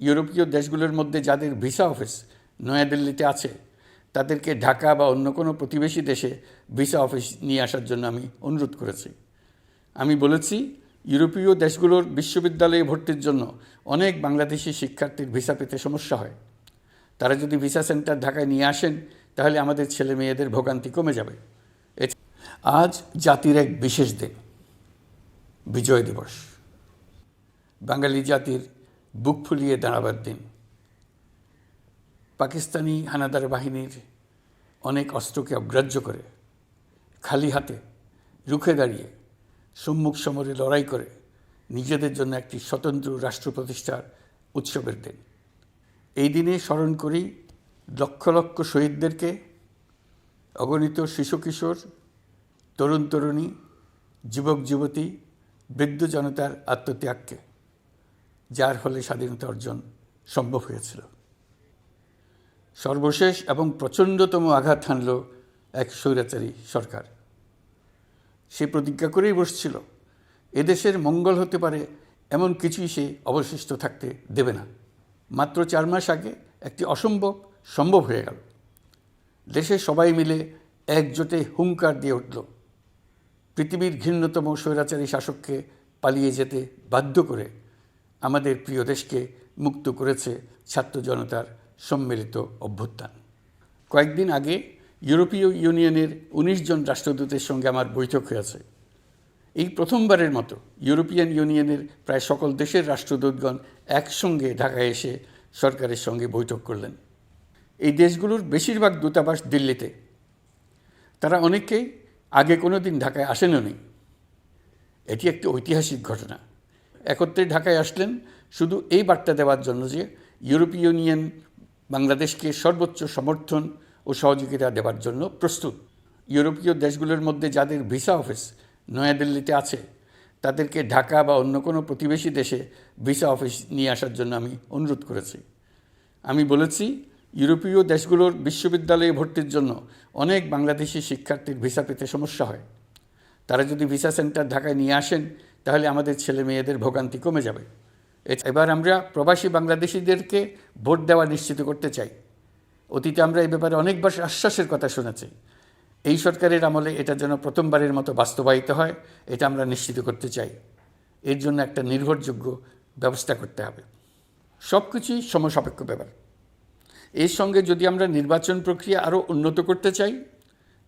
ইউরোপীয় দেশগুলোর মধ্যে যাদের ভিসা অফিস নয়াদিল্লিতে আছে, তাদেরকে ঢাকা বা অন্য কোনো প্রতিবেশী দেশে ভিসা অফিস নিয়ে আসার জন্য আমি অনুরোধ করেছি। আমি বলেছি, ইউরোপীয় দেশগুলোর বিশ্ববিদ্যালয়ে ভর্তির জন্য অনেক বাংলাদেশি শিক্ষার্থীর ভিসা পেতে সমস্যা হয়। তারা যদি ভিসা সেন্টার ঢাকায় নিয়ে আসেন, তাহলে আমাদের ছেলে মেয়েদের ভোগান্তি কমে যাবে। আজ জাতির এক বিশেষ দিন, বিজয় দিবস। বাঙালি জাতির বুক ফুলিয়ে দাঁড়াবার দিন। পাকিস্তানি হানাদার বাহিনীর অনেক অস্ত্রকে অগ্রাহ্য করে, খালি হাতে রুখে দাঁড়িয়ে সম্মুখ সমরে লড়াই করে নিজেদের জন্য একটি স্বতন্ত্র রাষ্ট্র প্রতিষ্ঠার উৎসবের দিন। এই দিনে স্মরণ করি লক্ষ লক্ষ শহীদদেরকে, অগণিত শিশু কিশোর, তরুণ তরুণী, যুবক যুবতী, বৃদ্ধ জনতার আত্মত্যাগকে যার ফলে স্বাধীনতা অর্জন সম্ভব হয়েছিল। সর্বশেষ এবং প্রচণ্ডতম আঘাত হানল এক স্বৈরাচারী সরকার। সে প্রতিজ্ঞা করেই বসছিল এদেশের মঙ্গল হতে পারে, এমন কিছুই সে অবশিষ্ট থাকতে দেবে না। মাত্র চার মাস আগে একটি অসম্ভব সম্ভব হয়ে গেল। দেশে সবাই মিলে একজোটে হুঙ্কার দিয়ে উঠল। পৃথিবীর ঘৃণ্যতম স্বৈরাচারী শাসককে পালিয়ে যেতে বাধ্য করে আমাদের প্রিয় দেশকে মুক্ত করেছে ছাত্র জনতার সম্মিলিত অভ্যুত্থান। কয়েকদিন আগে ইউরোপীয় ইউনিয়নের ১৯ জন রাষ্ট্রদূতের সঙ্গে আমার বৈঠক হয়েছে। এই প্রথমবারের মতো ইউরোপিয়ান ইউনিয়নের প্রায় সকল দেশের রাষ্ট্রদূতগণ একসঙ্গে ঢাকায় এসে সরকারের সঙ্গে বৈঠক করলেন। এই দেশগুলোর বেশিরভাগ দূতাবাস দিল্লিতে। তারা অনেকেই আগে কোনো দিন ঢাকায় আসেনও নি। এটি একটি ঐতিহাসিক ঘটনা। একত্রে ঢাকায় আসলেন শুধু এই বার্তা দেওয়ার জন্য যে ইউরোপীয় ইউনিয়ন বাংলাদেশকে সর্বোচ্চ সমর্থন ও সহযোগিতা দেওয়ার জন্য প্রস্তুত। ইউরোপীয় দেশগুলোর মধ্যে যাদের ভিসা অফিস নয়াদিল্লিতে আছে, তাদেরকে ঢাকা বা অন্য কোনো প্রতিবেশী দেশে ভিসা অফিস নিয়ে আসার জন্য আমি অনুরোধ করেছি। আমি বলেছি, ইউরোপীয় দেশগুলোর বিশ্ববিদ্যালয়ে ভর্তির জন্য অনেক বাংলাদেশি শিক্ষার্থীর ভিসা পেতে সমস্যা হয়। তারা যদি ভিসা সেন্টার ঢাকায় নিয়ে আসেন তাহলে আমাদের ছেলে মেয়েদের ভোগান্তি কমে যাবে। এবার আমরা প্রবাসী বাংলাদেশিদেরকে ভোট দেওয়া নিশ্চিত করতে চাই। অতীতে আমরা এই ব্যাপারে অনেকবার আশ্বাসের কথা শুনেছি। এই সরকারের আমলে এটা যেন প্রথমবারের মতো বাস্তবায়িত হয়, এটা আমরা নিশ্চিত করতে চাই। এর জন্য একটা নির্ভরযোগ্য ব্যবস্থা করতে হবে। সব কিছুই সমসাপেক্ষ ব্যাপার। এর সঙ্গে যদি আমরা নির্বাচন প্রক্রিয়া আরও উন্নত করতে চাই,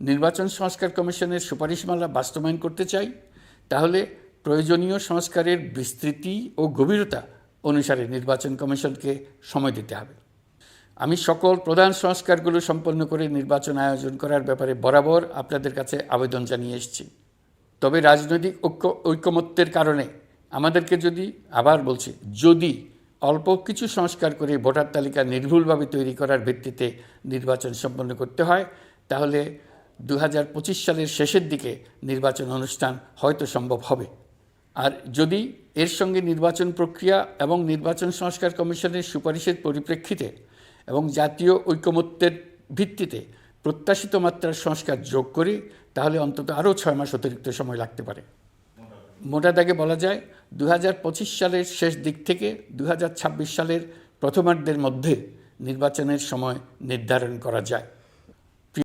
নির্বাচন সংস্কার কমিশনের সুপারিশমালা বাস্তবায়ন করতে চাই, তাহলে প্রয়োজনীয় সংস্কারের বিস্তৃতি ও গভীরতা অনুসারে নির্বাচন কমিশনকে সময় দিতে হবে। আমি সকল প্রধান সংস্কারগুলো সম্পন্ন করে নির্বাচন আয়োজন করার ব্যাপারে বরাবর আপনাদের কাছে আবেদন জানিয়ে এসেছি। তবে রাজনৈতিক ঐক্য ঐকমত্যের কারণে আমাদেরকে যদি, আবার বলছি, যদি অল্প কিছু সংস্কার করে ভোটার তালিকা নির্ভুলভাবে তৈরি করার ভিত্তিতে নির্বাচন সম্পন্ন করতে হয়, তাহলে দু হাজার পঁচিশ সালের শেষের দিকে নির্বাচন অনুষ্ঠান হয়তো সম্ভব হবে। আর যদি এর সঙ্গে নির্বাচন প্রক্রিয়া এবং নির্বাচন সংস্কার কমিশনের সুপারিশের পরিপ্রেক্ষিতে এবং জাতীয় ঐকমত্যের ভিত্তিতে প্রত্যাশিত মাত্রার সংস্কার যোগ করি, তাহলে অন্তত আরও ছয় মাস অতিরিক্ত সময় লাগতে পারে। মোটা দাগে বলা যায় দু হাজার পঁচিশ সালের শেষ দিক থেকে দু হাজার ছাব্বিশ সালের প্রথমার্ধের মধ্যে নির্বাচনের সময় নির্ধারণ করা যায়।